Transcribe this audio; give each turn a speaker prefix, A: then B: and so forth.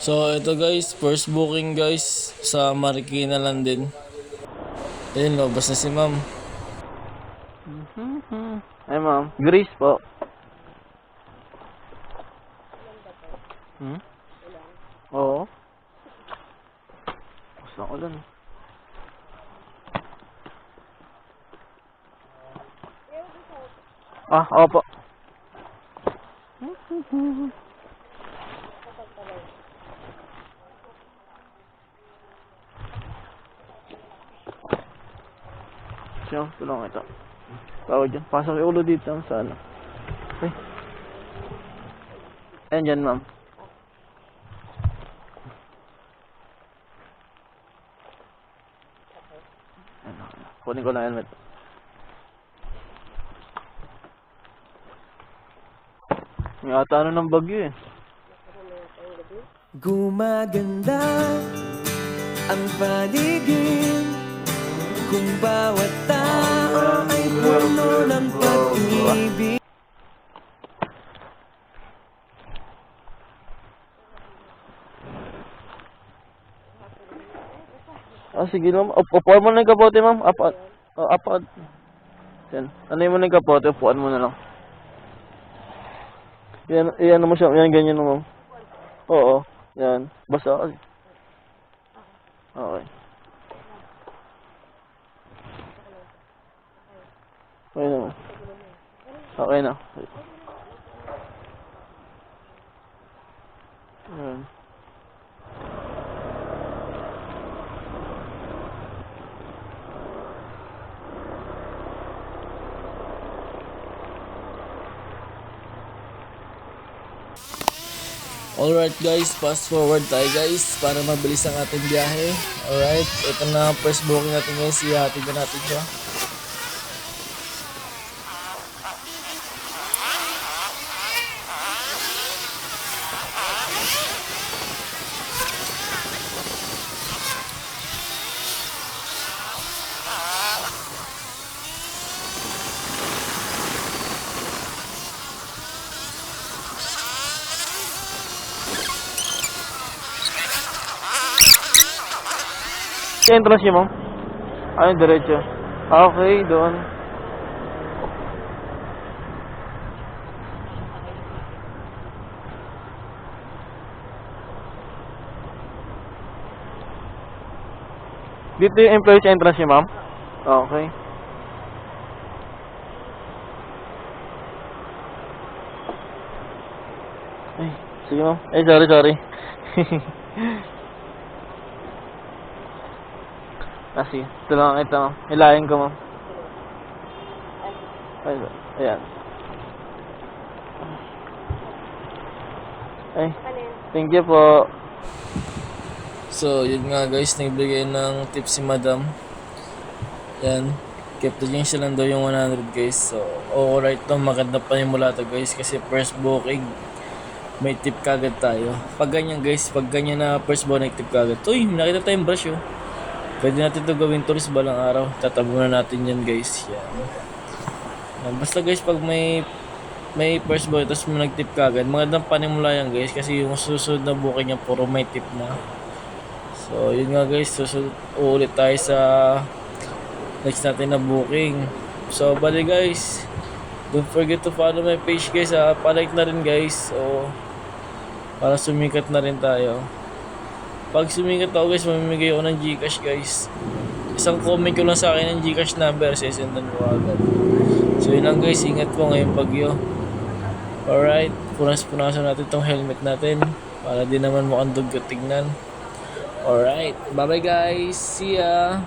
A: So, ito guys, first booking guys sa Marikina lang din. Ayun, lobas na si ma'am.
B: Ay ma'am, Grace po. Hmm? Oo. Gusto ko lang. Ah, opo. Siya, tulungan ito. Tawag dyan. Pasok yung ulo dito sa ano. Ay. Ayan dyan, ma'am. Ano, ano. Kunin ko lang helmet. May ata ano ng bagyo eh.
C: Gumaganda ang paligid Kung bawat tao
B: Ah, sige ma'am. Up upuan mo na yung kapote, ma'am. Apat. Oh, apat. Yan. Ano mo na yung kapote, upuan mo na lang. Yan, yan mo siya. Yan, ganyan na, ma'am. Oo. Yan. Basta kasi. Okay. Okay na, ma'am. Okay na. Yan.
A: Alright guys, fast forward tayo guys para mabilis ang ating biyahe. Alright, ito na first booking natin guys. Ihatid na natin siya.
B: Entrance niyo, ma'am? Ayun, diretso. Okay, doon. Dito yung employees entrance niyo, ma'am? Okay. Ay, sige ma'am. Ay, sorry, sorry. Sige. Tulungan kita, ma'am. Hilahin ko. Ay, ayan. Ay, thank you po.
A: So, yun nga guys, nagbigay ng tip si madam. Yan. The change lang daw yung 100 guys. So, alright to, maganda pa yung mula to guys kasi first booking may tip kagad tayo. Pag ganyan guys, pag ganyan na first booking tip kagad. Uy, nakita tayong brush oh. Pwede natin ito gawin tourist balang araw. Tatabunan natin yan guys. Yan. Yan. Basta guys, pag may may first booking tapos may nag-tip kagad, magandang panimula yan guys kasi yung susunod na booking niya puro may tip na. So, yun nga guys, susunod uulit tayo sa next natin na booking. So, bali guys, don't forget to follow my page guys ha. Palike na rin guys. So, para sumikat na rin tayo. Pag sumikat ako guys, mamimigay ako ng Gcash guys. Isang comment ko lang sa akin ng Gcash number, sisendan ko agad. So, yun lang guys, ingat po ngayong bagyo. Alright, punas-punasan natin tong helmet natin para di naman mukhang dugyot tignan. Alright, bye bye guys. See ya.